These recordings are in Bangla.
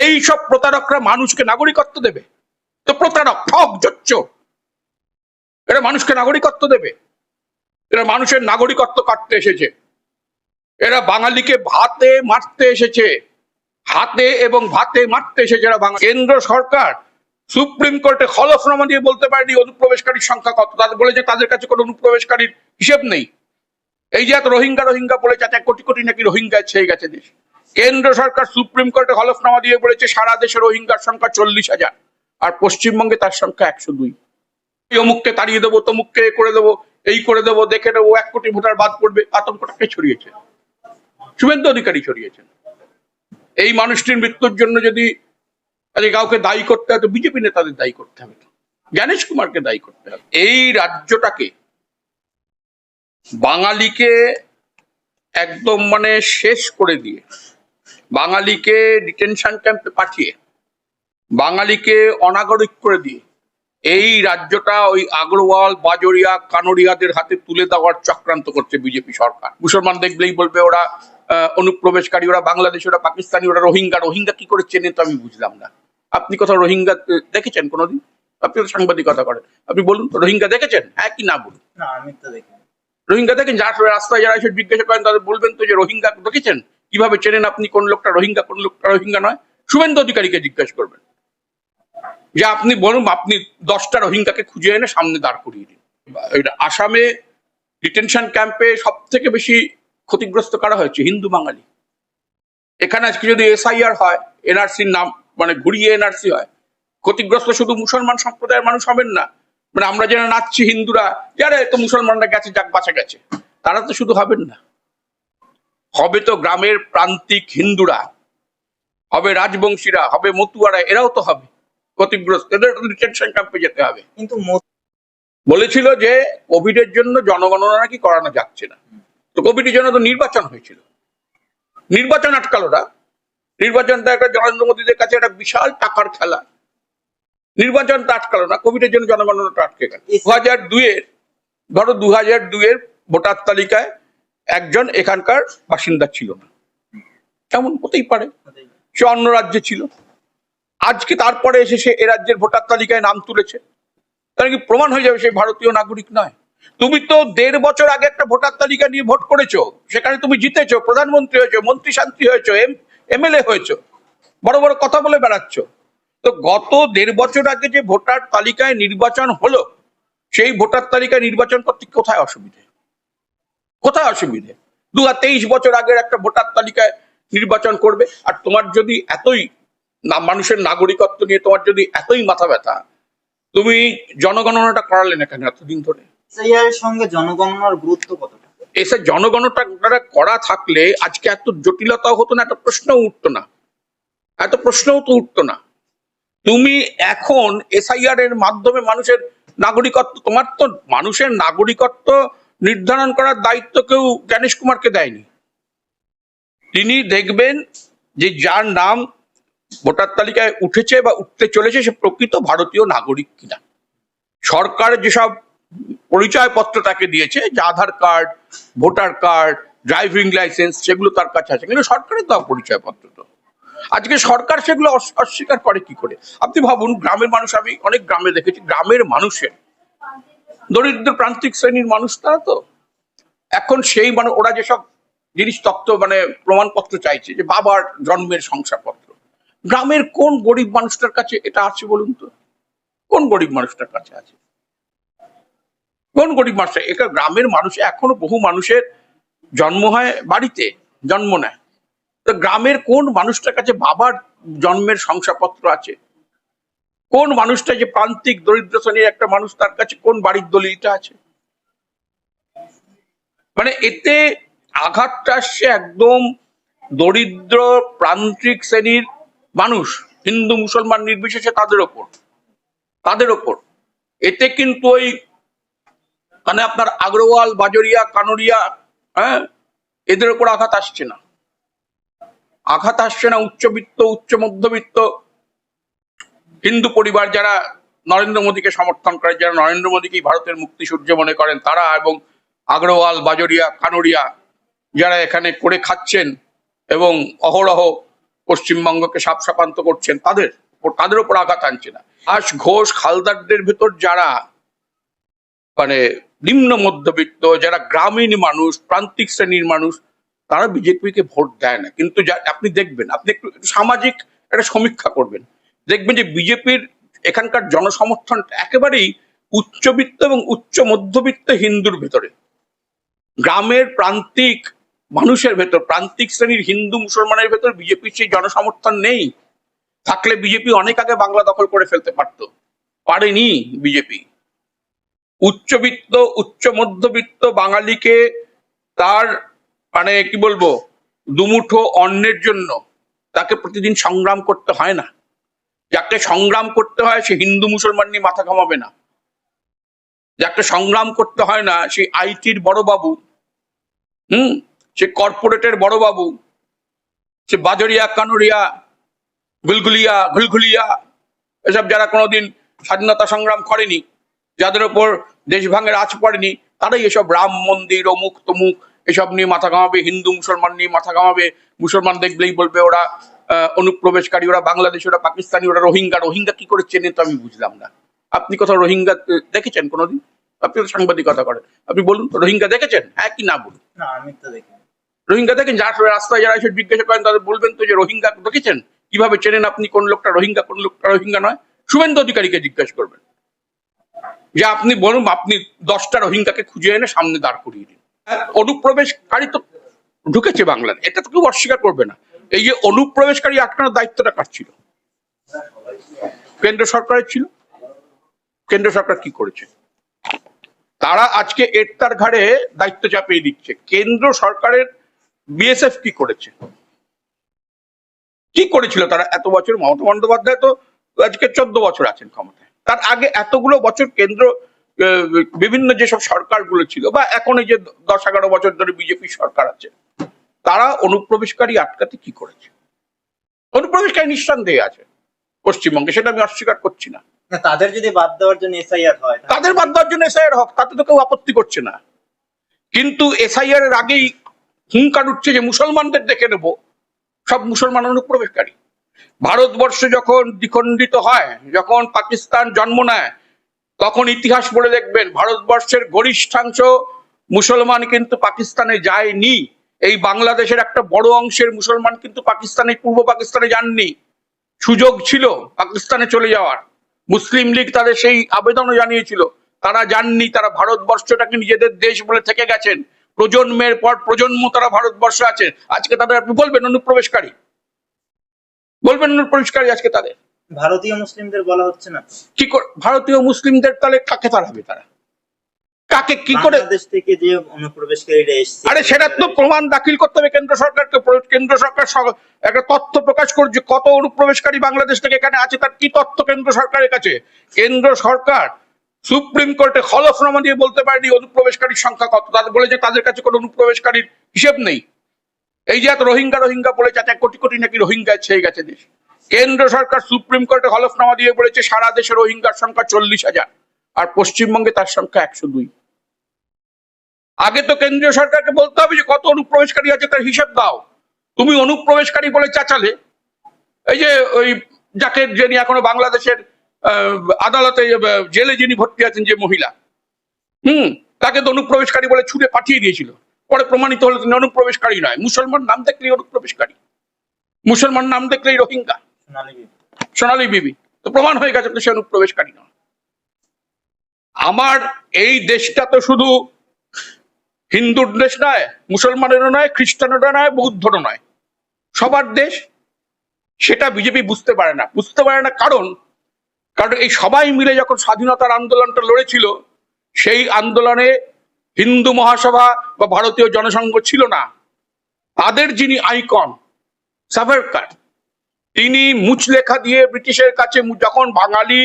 এই সব প্রতারকরা মানুষকে নাগরিকত্ব দেবে। তো প্রতারক ঠক জচ্চ এরা মানুষকে নাগরিকত্ব দেবে। এরা মানুষের নাগরিকত্ব কাটতে এসেছে। এরা বাঙালিকে ভাতে মারতে এসেছে। হাতে এবং ভাতে মারতে এসেছে এরা বাঙালি। কেন্দ্র সরকার সুপ্রিম কোর্টে হলফনামা দিয়ে বলতে পারেনি, অনুপ্রবেশকারীর সংখ্যা কত? তাদের বলেছে তাদের কাছে কোনো অনুপ্রবেশকারীর হিসেব নেই। এই যে এত রোহিঙ্গা রোহিঙ্গা বলেছে, এত কোটি কোটি নাকি রোহিঙ্গা ছেয়ে গেছে দেশ। কেন্দ্র সরকার সুপ্রিম কোর্টে হলফনামা দিয়ে বলেছে, সারা দেশে রোহিঙ্গার সংখ্যা চল্লিশ হাজার, আর পশ্চিমবঙ্গে তার সংখ্যা একশো দুই। অমুককে তাড়িয়ে দেবো তমুককে করে দেবো, এই করে দেবো, দেখে নেব, এক কোটি ভোটার বাদ পড়বে, আতঙ্কটাকে ছড়িয়েছে। শুভেন্দু অধিকারী ছড়িয়েছেন। এই মানুষটির মৃত্যুর জন্য যদি কাউকে দায়ী করতে হয়, তো বিজেপি নেতাদের দায়ী করতে হবে জ্ঞানেশ কুমারকে দায়ী করতে হবে। এই রাজ্যটাকে বাঙালিকে একদম মানে শেষ করে দিয়ে বাঙালিকে ডিটেনশন ক্যাম্পে পাঠিয়ে বাঙালিকে অনাগরিক করে দিয়ে এই রাজ্যটা ওই আগরওয়াল বাজরিয়া কানড়িয়াদের হাতে তুলে দেওয়ার চক্রান্ত করছে বিজেপি সরকার। মুসলমান দেখলেই বলবে ওরা অনুপ্রবেশকারী ওরা বাংলাদেশ ওরা পাকিস্তানি ওরা রোহিঙ্গা। রোহিঙ্গা কি করে চেনে তো আমি বুঝলাম না। আপনি কোথাও রোহিঙ্গা দেখেছেন কোনোদিন? আপনি তো সাংবাদিকতা করেন। আপনি বলুন রোহিঙ্গা দেখেছেন? হ্যাঁ কি না বলুন? রোহিঙ্গা দেখেন? যার রাস্তায় যারা এসে জিজ্ঞাসা করেন তাদের বলবেন তো যে রোহিঙ্গা দেখেছেন? কীভাবে চেনেন আপনি কোন লোকটা রোহিঙ্গা, কোন লোকটা রোহিঙ্গা নয়? শুভেন্দু অধিকারীকে জিজ্ঞাসা করবেন। যে আপনি বলুন, আপনি দশটা রোহিঙ্গাকে খুঁজে এনে সামনে দাঁড় করিয়ে দিন। আসামে ডিটেনশন ক্যাম্পে সব থেকে বেশি ক্ষতিগ্রস্ত করা হয়েছে? হিন্দু, বাঙালি। এখানে আজকে যদি এসআইআর হয়, এনআরসির নাম মানে ঘুরিয়ে এনআরসি হয়, ক্ষতিগ্রস্ত শুধু মুসলমান সম্প্রদায়ের মানুষ হবেন না। মানে আমরা যেন নাচছি হিন্দুরা যারা তো মুসলমানরা গেছে, যাক বাঁচা গেছে। তারা তো শুধু হবেন না। হবে তো গ্রামের প্রান্তিক হিন্দুরা হবে রাজবংশীরা হবে মতুয়ারা এরাও তো হবে ক্ষতিগ্রস্ত। এদের ডিটেনশন ক্যাম্পে যেতে হবে। কিন্তু মো- বলেছিল যে কোভিডের জন্য জনগণনা নাকি করানো যাচ্ছে না। তো কোভিডের জন্য তো নির্বাচন হয়েছিল। নির্বাচন আটকালো না। নির্বাচনটা একটা নরেন্দ্র মোদীদের কাছে একটা বিশাল টাকার খেলা। নির্বাচনটা আটকালো না কোভিডের জন্য জনগণনাটা আটকে গেল। দু হাজার দুইয়ের ধরো দু হাজার দুইয়ের ভোটার তালিকায় একজন এখানকার বাসিন্দা ছিল না। কেমন হতেই পারে? সে অন্য রাজ্যে ছিল। আজকে তারপরে এসে সে এ রাজ্যের ভোটার তালিকায় নাম তুলেছে। তাহলে কি প্রমাণ হয়ে যাবে সে ভারতীয় নাগরিক নয়? তুমি তো দেড় বছর আগে একটা ভোটার তালিকা নিয়ে ভোট করেছ। সেখানে তুমি জিতেছো, প্রধানমন্ত্রী হয়েছো, মন্ত্রী শান্তি হয়েছো, এম, এমএলএ হয়েছো। বড় বড় কথা বলে বেড়াচ্ছ। তো গত দেড় বছর আগে যে ভোটার তালিকায় নির্বাচন হলো, সেই ভোটার তালিকায় নির্বাচন করতে কোথায় অসুবিধে? কোথায় অসুবিধে? দু তেইশ বছর আগের একটা ভোটার তালিকায় নির্বাচন করবে আর তোমার যদি এতই না মানুষের নাগরিকত্ব নিয়ে তোমার যদি এতই মাথা ব্যথা তুমি জনগণনাটা করালে না কেন এতদিন ধরে? এর সঙ্গে জনগণনার গুরুত্ব কতটা? এসে জনগণনা করা থাকলে আজকে এত জটিলতাও হতো না এত প্রশ্নও উঠতো না। এত প্রশ্নও তো উঠতো না। তুমি এখন এসআইআর এর মাধ্যমে মানুষের নাগরিকত্ব তোমার তো মানুষের নাগরিকত্ব নির্ধারণ করার দায়িত্ব কেউ জ্ঞানেশ কুমারকে দেয়নি। তিনি দেখবেন যে যার নাম ভোটার তালিকায় উঠেছে বা উঠতে চলেছে সে প্রকৃত ভারতীয় নাগরিক কিনা। সরকার যেসব পরিচয়পত্র তাকে দিয়েছে, যে Aadhaar card, voter card, driving licence, সেগুলো তার কাছে আছে। কিন্তু সরকারের তো পরিচয়পত্র তো। আজকে সরকার সেগুলো অস- অস্বীকার করে কি করে? আপনি ভাবুন, গ্রামের মানুষ, আমি অনেক গ্রামে দেখেছি, গ্রামের মানুষের দরিদ্র প্রান্তিক শ্রেণির মানুষ তারা তো। এখন সেই মানে ওরা যেসব জিনিস তত্ত্ব মানে প্রমাণপত্র চাইছে যে বাবার জন্মের শংসাপত্র, গ্রামের কোন গরিব মানুষটার কাছে এটা আছে বলুন তো? কোন গরিব মানুষটার কাছে আছে? কোন গরিব মানুষটা? এটা গ্রামের মানুষ, এখনও বহু মানুষের জন্ম হয় বাড়িতে, জন্ম নেয়। তো গ্রামের কোন মানুষটার কাছে বাবার জন্মের শংসাপত্র আছে? কোন মানুষটা যে প্রান্তিক দরিদ্র শ্রেণির একটা মানুষ, তার কাছে কোন বাড়ির দলিলটা আছে? মানে এতে আঘাতটা আসছে একদম দরিদ্র প্রান্তিক শ্রেণির মানুষ, হিন্দু, মুসলমান নির্বিশেষে তাদের ওপর তাদের ওপর। এতে কিন্তু ওই মানে আপনার আগ্রওয়াল, বাজরিয়া কানড়িয়া হ্যাঁ এদের ওপর আঘাত আসছে না। আঘাত আসছে না উচ্চবিত্ত, উচ্চ মধ্যবিত্ত হিন্দু পরিবার যারা নরেন্দ্র মোদীকে সমর্থন করে, যারা নরেন্দ্র মোদীকেই ভারতের মুক্তি সূর্য মনে করেন, তারা এবং আগ্রওয়াল, বাজরিয়া, কানড়িয়া যারা এখানে করে খাচ্ছেন এবং অহরহ পশ্চিমবঙ্গকে সাপসাপান্ত করছেন, তাদের তাদের উপর আঘাত আনছে না। আশ ঘোষ খালদারদের ভেতর যারা মানে নিম্ন মধ্যবিত্ত, যারা গ্রামীণ মানুষ, প্রান্তিক শ্রেণির মানুষ, তারা বিজেপিকে ভোট দেয় না। কিন্তু আপনি দেখবেন, আপনি একটু সামাজিক একটা সমীক্ষা করবেন। দেখবেন যে বিজেপির এখানকার জনসমর্থন একেবারেই উচ্চবিত্ত এবং উচ্চ মধ্যবিত্ত হিন্দুর ভেতরে। গ্রামের প্রান্তিক মানুষের ভেতর, প্রান্তিক শ্রেণির হিন্দু মুসলমানের ভেতর বিজেপির সেই জনসমর্থন নেই। থাকলে বিজেপি অনেক আগে বাংলা দখল করে ফেলতে পারতো। পারেনি বিজেপি। উচ্চবিত্ত, উচ্চ মধ্যবিত্ত বাঙালিকে তার মানে কি বলব, দুমুঠো অন্যের জন্য তাকে প্রতিদিন সংগ্রাম করতে হয় না। যাকে সংগ্রাম করতে হয় সে হিন্দু মুসলমান নিয়ে মাথা ঘামাবে না। যাকে সংগ্রাম করতে হয় না, সে আইটির বড় বাবু। হুম? সে কর্পোরেটের বড় বাবু। সে বাজরিয়া, কানুরিয়া, গুলগুলিয়া, ঘুলঘুলিয়া, এসব যারা কোনোদিন স্বাধীনতা সংগ্রাম করেনি, যাদের ওপর দেশ ভাঙের আঁচ পড়েনি তারাই এসব রাম মন্দির অমুক তমুক এসব নিয়ে মাথা ঘামাবে, হিন্দু মুসলমান নিয়ে মাথা ঘামাবে। মুসলমান দেখলেই বলবে ওরা অনুপ্রবেশকারী ওরা বাংলাদেশ ওরা পাকিস্তানি ওরা রোহিঙ্গা। রোহিঙ্গা কি করে চেনে তো আমি বুঝলাম না। আপনি কোথাও রোহিঙ্গা দেখেছেন কোনোদিন? আপনি তো সাংবাদিকতা করেন। আপনি বলুন রোহিঙ্গা দেখেছেন? হ্যাঁ কি না বলুন? না আমি তো দেখিনি রোহিঙ্গা দেখেন? যার রাস্তায় যারা এসে জিজ্ঞাসা করেন তাদের বলবেন তো যে রোহিঙ্গা দেখেছেন? কীভাবে চেনেন আপনি কোন লোকটা রোহিঙ্গা কোন লোকটা রোহিঙ্গা নয়? শুভেন্দু অধিকারীকে জিজ্ঞাসা করবেন। যে আপনি বলুন আপনি দশটা রোহিঙ্গাকে খুঁজে এনে সামনে দাঁড় করিয়ে দিন। অনুপ্রবেশকারী তো ঢুকেছে বাংলার এটা তো কেউ অস্বীকার করবে না। এই যে অনুপ্রবেশকারী আটকানোর দায়িত্বটা কার ছিল? কেন্দ্র সরকারের ছিল? কেন্দ্র সরকার কি করেছে? তারা আজকে এরতার ঘাড়ে দায়িত্ব চাপিয়ে দিচ্ছে। কেন্দ্র সরকারের বিএসএফ কি করেছে? কি করেছিল তারা? এত বছর মমতা বন্দ্যোপাধ্যায় তো আজকে চোদ্দ বছর আছেন ক্ষমতায়। তার আগে এতগুলো বছর কেন্দ্র বিভিন্ন যেসব সরকারগুলো ছিল বা এখন এই যে দশ এগারো বছর ধরে বিজেপি সরকার আছে তারা অনুপ্রবেশকারী আটকাতে কি করেছে? অনুপ্রবেশকারী নিঃসন্দেহে আছে পশ্চিমবঙ্গে সেটা আমি অস্বীকার করছি না। তাদের যদি বাদ দেওয়ার জন্য এসআইআর হয় তাদের বাদ দেওয়ার জন্য এসআইআর হক তাতে তো কেউ আপত্তি করছে না। কিন্তু এসআইআর এর আগেই হুঙ্কার উঠছে যে মুসলমানদের দেখে নেব সব মুসলমান অনুপ্রবেশকারী। ভারতবর্ষ যখন দ্বিখণ্ডিত হয় যখন পাকিস্তান জন্ম নেয় তখন ইতিহাস পড়ে দেখবেন ভারতবর্ষের গরিষ্ঠাংশ মুসলমান কিন্তু পাকিস্তানে যায়নি। এই বাংলাদেশের একটা বড় অংশের মুসলমান কিন্তু পাকিস্তানে পূর্ব পাকিস্তানে যাননি। সুযোগ ছিল পাকিস্তানে চলে যাওয়ার। মুসলিম লীগ তাদের সেই আবেদনও জানিয়েছিল। তারা যাননি তারা ভারতবর্ষটাকে নিজেদের দেশ বলে থেকে গেছেন। প্রজন্মের পর প্রজন্ম তারা ভারতবর্ষে আছে। আজকে তাদের আপনি বলবেন অনুপ্রবেশকারী? বলবেন অনুপ্রবেশকারী আজকে তাদের? ভারতীয় মুসলিমদের বলা হচ্ছে না। কি ভারতীয় মুসলিমদের তাহলে কাকে তাড়াবে তারা? কাকে কি করে বাংলাদেশ থেকে যে অনুপ্রবেশকারীরা এসছে আরে সেটা তো প্রমাণ দাখিল করতে হবে কেন্দ্র সরকারকে কেন্দ্র সরকার একটা তথ্য প্রকাশ করছে কত অনুপ্রবেশকারী বাংলাদেশ থেকে এখানে আছে তার কি তথ্য কেন্দ্র সরকারের কাছে? কেন্দ্র সরকার সুপ্রিম কোর্টে হলফনামা দিয়ে বলতে পারেনি অনুপ্রবেশকারীর সংখ্যা কত তাদের বলে যে তাদের কাছে কোনো অনুপ্রবেশকারীর হিসেব নেই। এই যে এত রোহিঙ্গা রোহিঙ্গা বলে যাতে কোটি কোটি নাকি রোহিঙ্গা ছেয়ে গেছে দেশ। কেন্দ্র সরকার সুপ্রিম কোর্টে হলফনামা দিয়ে বলেছে সারা দেশে রোহিঙ্গার সংখ্যা চল্লিশ হাজার আর পশ্চিমবঙ্গে তার সংখ্যা একশো দুই। আগে তো কেন্দ্রীয় সরকারকে বলতে হবে যে কত অনুপ্রবেশকারী আছে তার হিসাব দাও। তুমি অনুপ্রবেশকারী বলে চাচালে। এই যে ওই যাকে যিনি এখনও বাংলাদেশের আদালতে জেলে যিনি ভর্তি আছেন যে মহিলা হুম তাকে তো অনুপ্রবেশকারী বলে ছুটে পাঠিয়ে দিয়েছিল। পরে প্রমাণিত হলো তিনি অনুপ্রবেশকারী নয়। মুসলমান নাম দেখলেই অনুপ্রবেশকারী। মুসলমান নাম দেখলেই রোহিঙ্গা। সোনালী বিবি। সোনালী বিবি। তো প্রমাণ হয়ে গেছে সে অনুপ্রবেশকারী নয়। আমার এই দেশটা তো শুধু হিন্দুর দেশ নয়, মুসলমানেরও নয়, খ্রিস্টানেরও নয়, বৌদ্ধরও নয়। সবার দেশ, সেটা বিজেপি বুঝতে পারে না। বুঝতে পারে না কারণ কারণ এই সবাই মিলে যখন স্বাধীনতার আন্দোলনটা লড়েছিল, সেই আন্দোলনে হিন্দু মহাসভা বা ভারতীয় জনসংঘ ছিল না। তাদের যিনি আইকন সাভারকার তিনি মুচলেখা দিয়ে ব্রিটিশের কাছে যখন বাঙালি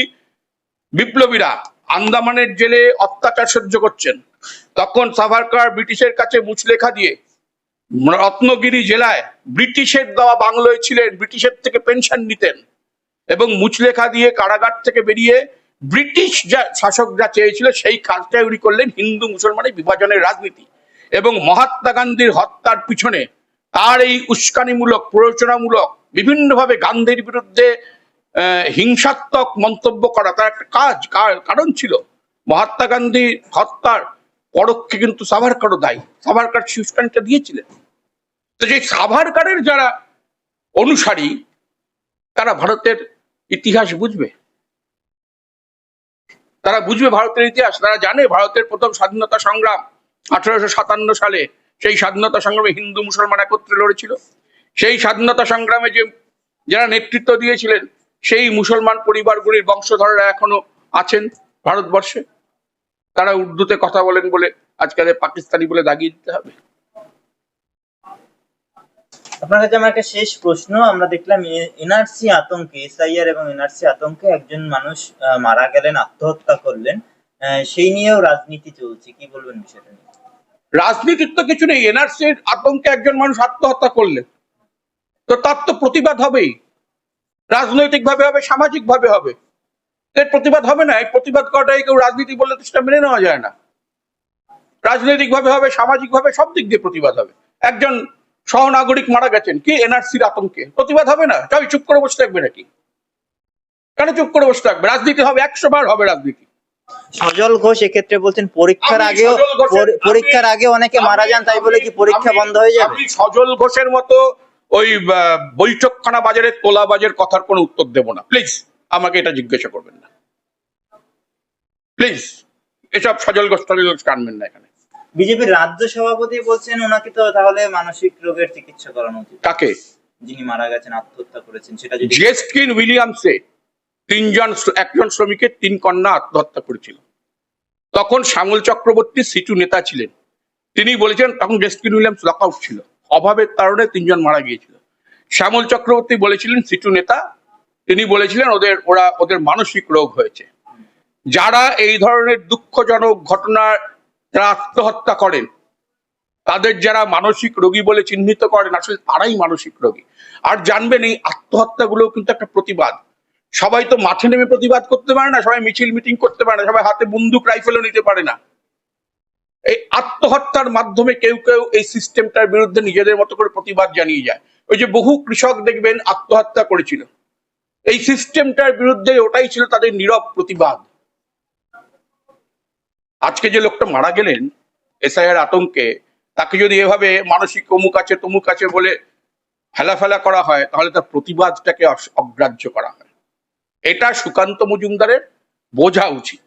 বিপ্লবীরা আন্দামানের জেলে অত্যাচার সহ্য করছেন তখন সাভারকার ব্রিটিশের কাছে মুচলেখা দিয়ে রত্নগিরি জেলায় ব্রিটিশের দেওয়া বাংলোয় ছিলেন, ব্রিটিশের থেকে পেনশন নিতেন এবং মুচলেখা দিয়ে কারাগার থেকে বেরিয়ে ব্রিটিশ যা শাসক যা চেয়েছিল সেই কাজটাই উনি করলেন হিন্দু মুসলমানের বিভাজনের রাজনীতি এবং মহাত্মা গান্ধীর হত্যার পিছনে তার এই উস্কানিমূলক, প্ররোচনামূলক, বিভিন্নভাবে গান্ধীর বিরুদ্ধে হিংসাত্মক মন্তব্য করা তার একটা কাজ, কার- কারণ ছিল। মহাত্মা গান্ধী হত্যার পরোক্ষে কিন্তু সাভারকারও দায়ী। সাভারকার শিউস্কানটা দিয়েছিলেন। তো যে সাভারকারের যারা অনুসারী, তারা ভারতের ইতিহাস বুঝবে। তারা বুঝবে ভারতের ইতিহাস। তারা জানে ভারতের প্রথম স্বাধীনতা সংগ্রাম আঠারোশো সাতান্ন সালে। সেই স্বাধীনতা সংগ্রামে হিন্দু মুসলমান একত্রে লড়েছিল। সেই স্বাধীনতা সংগ্রামে যে যারা নেতৃত্ব দিয়েছিলেন, সেই মুসলমান পরিবারগুলির বংশধররা এখনও আছেন ভারতবর্ষে। তারা উর্দুতে কথা বলেন বলে আজকে তাদের পাকিস্তানি বলে দাগিয়ে দিতে হবে। আপনার কাছে আমার একটা শেষ প্রশ্ন। আমরা দেখলাম এনআরসি আতঙ্কে এসআইআর এবং এনআরসি আতঙ্কে একজন মানুষ মারা গেলেন আত্মহত্যা করলেন। আহ, সেই নিয়েও রাজনীতি চলছে। কি বলবেন বিষয়টা নিয়ে? রাজনীতির তো কিছু নেই। এনআরসির আতঙ্কে একজন মানুষ আত্মহত্যা করলেন। তো তার তো প্রতিবাদ হবেই। রাজনৈতিক ভাবে হবে সামাজিক ভাবে হবে। এর প্রতিবাদ হবে না এই প্রতিবাদ করাটাই কেউ রাজনীতি বললে তো সেটা মেনে নেওয়া যায় না। রাজনৈতিক ভাবে হবে সামাজিক ভাবে সব দিক দিয়ে প্রতিবাদ হবে। একজন সহনাগরিক মারা গেছেন কি? এনআরসির আতঙ্কে। প্রতিবাদ হবে না? তাই চুপ করে বসে থাকবে নাকি? কেন চুপ করে বসে থাকবে? রাজনীতি হবে একশো বার হবে রাজনীতি। সজল ঘোষ এক্ষেত্রে বলছেন পরীক্ষার আগেও পরীক্ষার আগে অনেকে মারা যান তাই বলে কি পরীক্ষা বন্ধ হয়ে যাবে? সজল ঘোষের মতো ওই বৈঠকখানা বাজারের তোলা বাজার কথার কোনো উত্তর দেব না প্লিজ। আমাকে এটা জিজ্ঞাসা করবেন না। প্লিজ এসব সজল ঘোষ কানবেন না এখানে। বিজেপির রাজ্য সভাপতি বলছেন ওনাকে তো তাহলে মানসিক রোগের চিকিৎসা করানো উচিত। কাকে? যিনি মারা গেছেন আত্মহত্যা করেছেন সেটা যদি জেস্কিন উইলিয়ামসে তিনজন একজন শ্রমিকের তিন কন্যা আত্মহত্যা করেছিল। তখন শ্যামল চক্রবর্তী সিটু নেতা ছিলেন। তিনি বলেছেন তখন জেসকিন উইলিয়ামস লকআউট ছিল। অভাবের কারণে তিনজন মারা গিয়েছিল। শ্যামল চক্রবর্তী বলেছিলেন সিটু নেতা তিনি বলেছিলেন ওদের, ওরা ওদের মানসিক রোগ হয়েছে। যারা এই ধরনের দুঃখজনক ঘটনার যারা আত্মহত্যা করেন, তাদের যারা মানসিক রোগী বলে চিহ্নিত করেন, আসলে তারাই মানসিক রোগী। আর জানবেন, এই আত্মহত্যাগুলো কিন্তু একটা প্রতিবাদ। সবাই তো মাঠে নেমে প্রতিবাদ করতে পারে না, সবাই মিছিল মিটিং করতে পারে না, সবাই হাতে বন্দুক, রাইফেলও নিতে পারে না। এই আত্মহত্যার মাধ্যমে কেউ কেউ এই সিস্টেমটার বিরুদ্ধে নিজেদের মতো করে প্রতিবাদ জানিয়ে যায়। ওই যে বহু কৃষক দেখবেন আত্মহত্যা করেছিল। এই সিস্টেমটার বিরুদ্ধে ওটাই ছিল তাদের নীরব প্রতিবাদ। আজকে যে লোকটা মারা গেলেন, এসআইআর আতঙ্কে, তাকে যদি এভাবে মানসিক অমুক আছে, তমুক আছে বলে হেলাফেলা করা হয়, তাহলে তার প্রতিবাদটাকে অগ্রাহ্য করা হয়। এটা সুকান্ত মজুমদারের বোঝা উচিত।